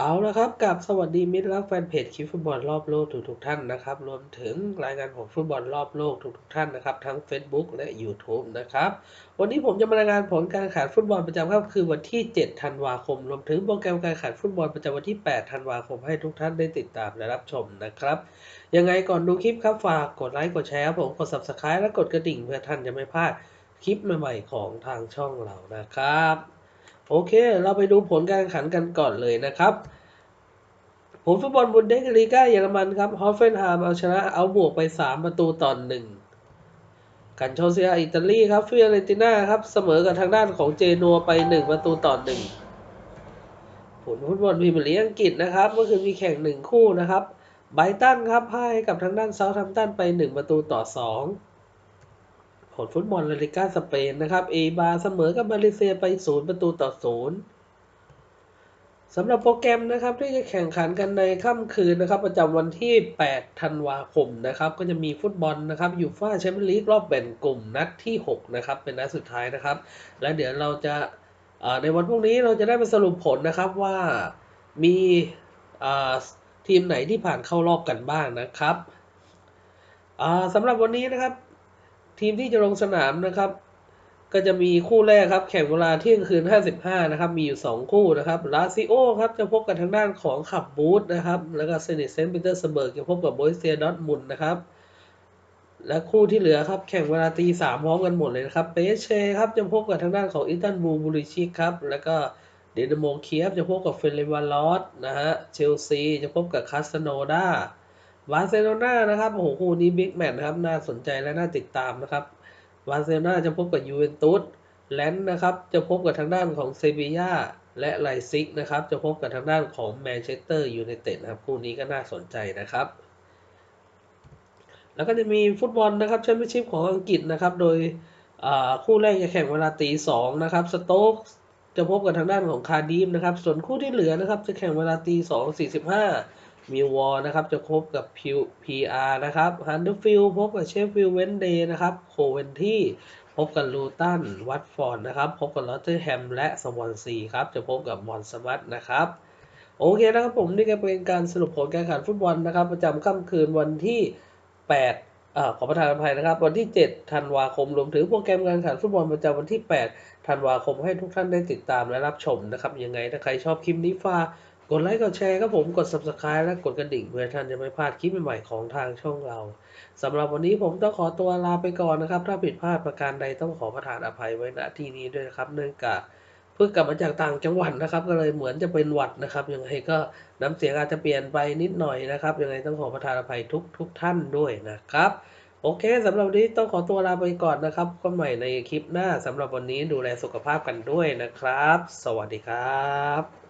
เอาละครับกับสวัสดีมิตรรักแฟนเพจคลิปฟุตบอลรอบโลกทุกทุกๆท่านนะครับ รวมถึงรายงานผลฟุตบอลรอบโลกทุกทุกๆท่านนะครับ ทั้ง Facebook และ YouTube นะครับ วันนี้ผมจะมารายงานผลการแข่งขันฟุตบอลประจำค่ำคืนวันที่ 7 ธันวาคม รวมถึงโปรแกรมการแข่งขันฟุตบอลประจำวันที่ 8 ธันวาคมให้ทุกท่านได้ติดตามและรับชมนะครับยังไงก่อนดูคลิปครับฝากกดไลค์กดแชร์ผมกด Subscribe และกดกระดิ่งเพื่อท่านจะไม่พลาดคลิปใหม่ๆของทางช่องเรานะครับ โอเค เราไปดูผลการแข่งขันกันก่อนเลยนะครับ ผลฟุตบอลบุนเดสลีกาเยอรมันครับฮอฟเฟนไฮม์เอาชนะเอาบวกไป 3 ประตูต่อหนึ่งกันโชเซียอิตาลีครับฟิอเรนติน่าครับเสมอกับทางด้านของเจนัวไป 1 ประตูต่อหนึ่งผลฟุตบอลพรีเมียร์ลีกอังกฤษนะครับเมื่อคืนมีแข่ง 1 คู่นะครับไบรตันครับพ่ายกับทางด้านเซาท์แฮมป์ตันไป 1 ประตูต่อ 2 ผลฟุตบอลลาลิก้าสเปนนะครับ เอบาเสมอกับมาเลเซียไป 0 ประตูต่อ 0สำหรับโปรแกรมนะครับที่จะแข่งขันกันในค่ำคืนนะครับ ประจำวันที่ 8 ธันวาคมนะครับ ก็จะมีฟุตบอลนะครับยูฟ่าแชมเปี้ยนลีกรอบแบ่งกลุ่มนัดที่ 6 นะครับ เป็นนัดสุดท้ายนะครับ และเดี๋ยวเราจะในวันพรุ่งนี้เราจะได้มาสรุปผลนะครับว่ามีทีมไหนที่ผ่านเข้ารอบกันบ้างนะครับสำหรับวันนี้นะครับ ทีมที่จะลงสนามนะครับ ก็จะมีคู่แรกครับ แข่งเวลาเที่ยงคืน 55 นะครับ มีอยู่ 2 คู่นะครับลาซิโอครับจะพบกับทางด้านของขับบูธนะครับ แล้วก็เซนิตเซนต์ปีเตอร์สเบิร์กจะพบกับโบยเซียดอทมุนนะครับ และคู่ที่เหลือครับ แข่งเวลาตีสามพร้อมกันหมดเลยนะครับเปเชครับจะพบกับทางด้านของอิตันบูบูริชิกครับ แล้วก็เดนโมเคียฟจะพบกับเฟเรวาลอสนะฮะ เชลซีจะพบกับคาสโนดา บาร์เซโลนานะครับโอ้โหคู่นี้บิ๊กแมตช์นะครับน่าสนใจและน่าติดตามนะครับบาร์เซโลนาจะพบกับยูเวนตุสแลนด์นะครับจะพบกับทางด้านของเซบียาและไลซิกนะครับจะพบกับทางด้านของแมนเชสเตอร์ยูไนเต็ดนะครับคู่นี้ก็น่าสนใจนะครับ แล้วก็จะมีฟุตบอลนะครับแชมเปี้ยนชิพของอังกฤษนะครับโดยคู่แรกจะแข่งเวลาตีสองนะครับสโต๊กจะพบกับทางด้านของคาร์ดิฟนะครับส่วนคู่ที่เหลือนะครับจะแข่งเวลาตีสองสี่สิบห้า มิววอลนะครับจะพบกับพิวพีอาร์นะครับฮันเดอร์ฟิลพบกับเชฟฟิลเวนเดย์นะครับโคเวนที่พบกับลูตันวัตฟอร์ดนะครับ พบกับลอตเทอร์แฮมและสวอนซีครับ จะพบกับบอนสมัตนะครับ โอเคนะครับผมนี่ก็เป็นการสรุปผลการแข่งขันฟุตบอลนะครับ ประจำค่ำคืนวันที่ 8อ่าขอประทานอภัยนะครับ วันที่ 7 ธันวาคม รวมถึงโปรแกรมการแข่งขันฟุตบอลประจำวันที่ 8 ธันวาคมให้ทุกท่านได้ติดตามและรับชมนะครับ ยังไงถ้าใครชอบคลิปนี้ฝาก กดไลค์กดแชร์ครับผมกด subscribe และกดกระดิ่งเพื่อท่านจะไม่พลาดคลิปใหม่ๆของทางช่องเราสำหรับวันนี้ผมต้องขอตัวลาไปก่อนนะครับ ถ้าผิดพลาดประการใดต้องขอประทานอภัยไว้ณที่นี้ด้วยนะครับ เนื่องจากเพิ่งกลับมาจากต่างจังหวัดนะครับ ก็เลยเหมือนจะเป็นหวัดนะครับยังไงก็น้ำเสียงอาจจะเปลี่ยนไปนิดหน่อยนะครับยังไงต้องขอประทานอภัยทุกทุกท่านด้วยนะครับโอเคสำหรับวันนี้ต้องขอตัวลาไปก่อนนะครับก็ใหม่ในคลิปหน้าสำหรับวันนี้ดูแลสุขภาพกันด้วยนะครับ สวัสดีครับ